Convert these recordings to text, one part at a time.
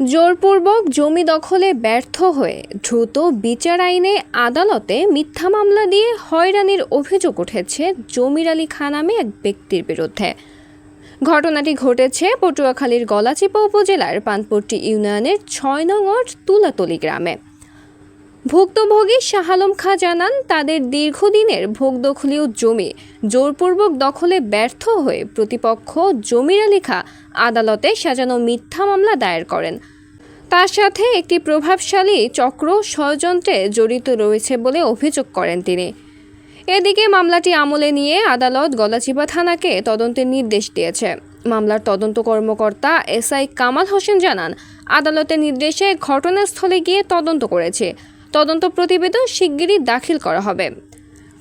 জোরপূর্বক জমি দখলে ব্যর্থ হয়ে দ্রুত বিচার আইনে আদালতে মিথ্যা মামলা দিয়ে হয়রানির অভিযোগ উঠেছে জমির আলী খা নামে এক ব্যক্তির বিরুদ্ধে। ঘটনাটি ঘটেছে পটুয়াখালীর গলাচিপা উপজেলার পানপট্টি ইউনিয়নের ছয় নঙর তুলাতলি গ্রামে। ভুক্তভোগী শাহ আলম খাঁ জানান, তাদের দীর্ঘদিনের ভোগদখলীয় জমি জোরপূর্বক দখলে ব্যর্থ হয়ে প্রতিপক্ষ জমির আলী খাঁ আদালতে সাজানো মিথ্যা মামলা দায়ের করেন। তার সাথে একটি প্রভাবশালী চক্র ষড়যন্ত্রে জড়িত রয়েছে বলে অভিযোগ করেন তিনি। এদিকে মামলাটি আমলে নিয়ে আদালত গলাচিপা থানাকে তদন্তের নির্দেশ দিয়েছে। মামলার তদন্ত কর্মকর্তা এসআই কামাল হোসেন জানান, আদালতের নির্দেশে ঘটনাস্থলে গিয়ে তদন্ত করেছে। তদন্ত প্রতিবেদন শিগগিরই দাখিল করা হবে।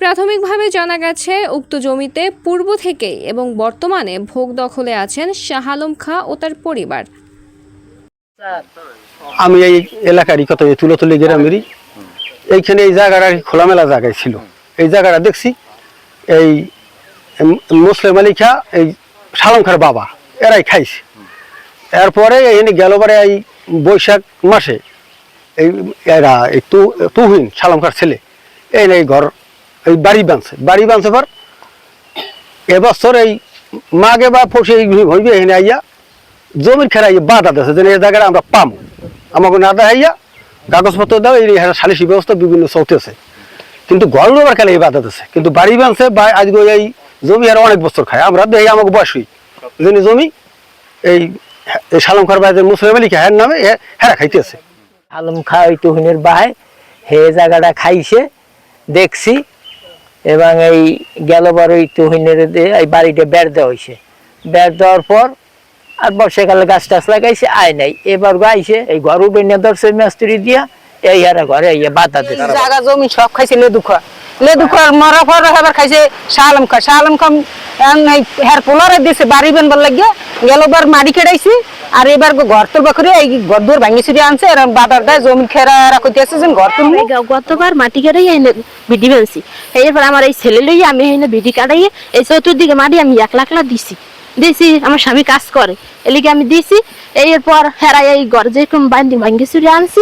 প্রাথমিকভাবে জানা গেছে, উক্ত জমিতে পূর্ব থেকেই এবং বর্তমানে ভোগ দখলে আছেন শাহ আলম খাঁ ও তার পরিবার। আমি এই এলাকারই কত তুলতলি গ্রামেরই। এইখানে এই জায়গাটা খোলামেলা জায়গায় ছিল। এই জায়গাটা দেখছি, এই মুসলিম আলী খা, এই সালম খার বাবা, এরাই খাইছে। এরপরে এখানে গেলবারে এই বৈশাখ মাসে এই এরা এই তু, তুহিন সালাম খার ছেলে। এই এই ঘর, এই বাড়ি বাঁধছে। বাড়ি বাঁধছে পর এবছর এই মাগে বা ফসে হইবে, এখানে আইয়া জমির খেলা বাধা দিয়েছে যে এই জায়গাটা আমরা পাম। আমাকে না দেখাইয়া কাগজপত্র দাও, এই সালিসি ব্যবস্থা বিভিন্ন চলতেছে কিন্তু ঘর আবার খেলা এই বাধা দিয়েছে কিন্তু বাড়ি বাঁধছে, বা আজকে এই জমি আর অনেক বছর খায়। আমরা দেখি আমাকে বয়সই যিনি জমি এই এই খার বাজের মুসলিম আলী হ্যাঁ নামে হ্যাঁ খাইতেছে। আলম খা ওই তুহিনের বাহায় হে জায়গাটা খাইছে, দেখছি। এবং এই গেলবার ওই তুহিনের এই বাড়িটা বের দেওয়া হয়েছে বের দেওয়ার পর আর বর্ষাকালে গাছ টাছ লাগাইছে, আয় নাই। এবার গাইছে এই ঘর উঠে নিয়ে ধরছে মিস্ত্রি দিয়া, এই হারা ঘরে এই বাধা দিচ্ছে জায়গা জমি সব খাইছে লেদু খা লেদু খা মরা পর এবার খাইছে শালম খা শালম খা হের পোলারে দিছে, বাড়ি বানবার লাগিয়া। গেলবার মাড়ি কেড়াইছে। আর এবার ঘর তুলবা করে এই ঘর দূর ভাঙি চুরি আনছে এরম বাদার দেয় জমি খেরা কইতে আছে যে ঘর তুলবো গতবার মাটি কাটাই এনে ভিডি বানছি। এরপর আমার এই ছেলে লইয়া আমি এনে ভিডি কাটাই এই চতুর্দিকে মাটি আমি এক লাখ লাখ দিছি। দিছি আমার স্বামী কাজ করে। এলিকে আমি দিছি এরপর হেরাই এই ঘর যেরকম বান্দি ভাঙ্গি চুরি আনছি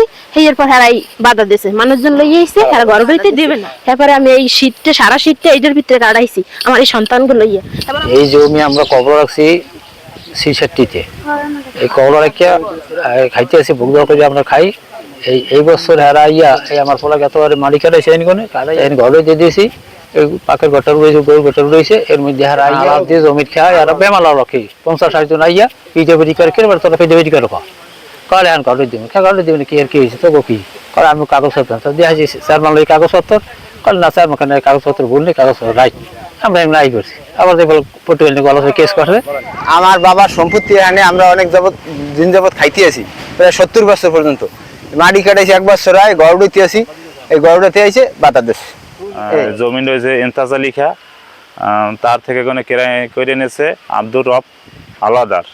এরপর হেরাই বাধা দিছে। মানুষজন লই আইছে হেরা ঘর হইতে দেবে না। এরপরে আমি এই শীতটা সারা শীতটা এইটার ভিতরে কাটাইছি আমার এই সন্তানগুলো লইয়া। এই জমি আমরা কবর রাখছি সিসারটিতে এই কবর রাখিয়া খাইতে আসি ভোগ দর করে আমরা খাই। এই এই বছর হারা ইয়া এই আমার এতবারে মাটি কাটাইছে এনে কোনে এই ঘরে দিয়ে দিয়েছি। এই পাকের গটার রয়েছে গরুর গটার রয়েছে এর মধ্যে হারা ইয়া দিয়ে জমির খায় আর বেমালা রাখি। পঞ্চাশ ষাট জন আইয়া পিঠে বেটি করে কেন তোরা পিঠে বেটি করে খা। কালে আন কাগজ দিবেন খা কাগজ দিবেন কি আর কি হয়েছে তো কি? কারণ আমি কাগজপত্র দিয়ে আসি স্যার এই কাগজপত্র কারণ না স্যার কাগজপত্র বললে কাগজপত্র রাইট। আমরা এমনি আই করছি। আবার দেখব পটুয়াল নিয়ে গলা কেস করছে আমার বাবার সম্পত্তি এখানে আমরা অনেক যাবত দিন যাবত খাইতে আছি প্রায় সত্তর বছর পর্যন্ত। মাটি কাটাইছি এক বছর আয় গরুড়িতে আছি এই গরুড়াতে আইছে বাতাদেশ জমিন রয়েছে এন্তাজা লিখা তার থেকে কোনো কেরাই করে নিয়েছে আব্দুর রব আলাদার।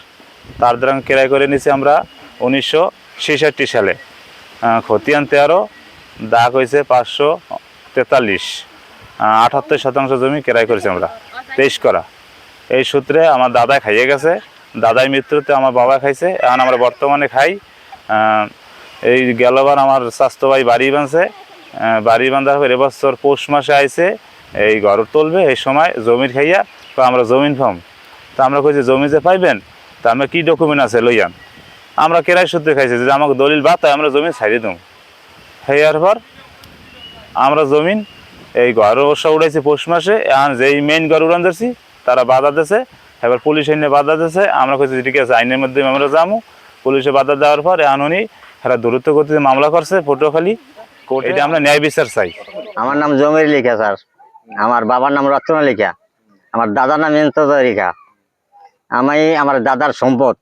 তার দ্বারা কেরাই করে নিয়েছি আমরা উনিশশো ছেষট্টি সালে। খতিয়ান তেরো দাগ হয়েছে পাঁচশো তেতাল্লিশ। আটাত্তর শতাংশ জমি কেরাই করেছি আমরা। তেইশ করা। এই সূত্রে আমার দাদা খাইয়ে গেছে। দাদাই মৃত্যুতে আমার বাবা খাইছে। এখন আমরা বর্তমানে খাই। এই গেলবার আমার স্বাস্থ্য ভাই বাড়ি বাঁধছে। বাড়ি বাঁধার পর এবছর পৌষ মাসে আইছে। এই ঘর তুলবে এই সময় জমির খাইয়া। তো আমরা জমিন ফাম তা আমরা কইছি, জমি যে পাইবেন, তা আমরা কী ডকুমেন্ট আছে লইয়ান? আমরা কেরাই সূত্রে খাইছি যে আমাকে দলিল বা তাই আমরা জমি ছাড়িয়ে দেবো হইয়ার পর আমরা জমিন এই ঘর অবশ্য উড়াইছি পৌষ মাসে এখন যেই মেইন ঘর উড়ান যাচ্ছি তারা বাধা দিয়েছে এবার পুলিশ এনে বাধা দিয়েছে আমরা কইছি ঠিক আছে আইনের মধ্যে আমরা যাব পুলিশে বাধা দেওয়ার পর এখন উনি এরা দূরত্ব গতিতে মামলা করছে পটুয়াখালী কোর্টে এটা আমরা ন্যায় বিচার চাই। আমার নাম জমির লেখা স্যার। আমার বাবার নাম রচনা লেখা। আমার দাদার নাম ইন্তজা রেখা আমি আমার দাদার সম্পদ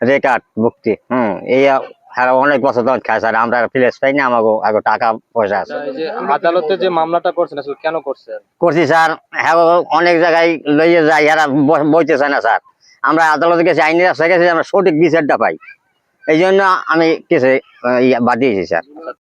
রেকার্ড মুক্তি হুম এই আর অনেক বছর ধরে খায় স্যার আমরা ফিলেস পাই না আমাকে আগে টাকা পয়সা আছে। আদালতে যে মামলাটা করছেন আসলে কেন করছেন? করছি স্যার হ্যাঁ অনেক জায়গায় লইয়ে যায় এরা বইতেছে না স্যার। আমরা আদালতে গেছি আইনে রাস্তায় গেছি আমরা সঠিক বিচারটা পাই। এই জন্য আমি কিছু বাদ দিয়েছি স্যার।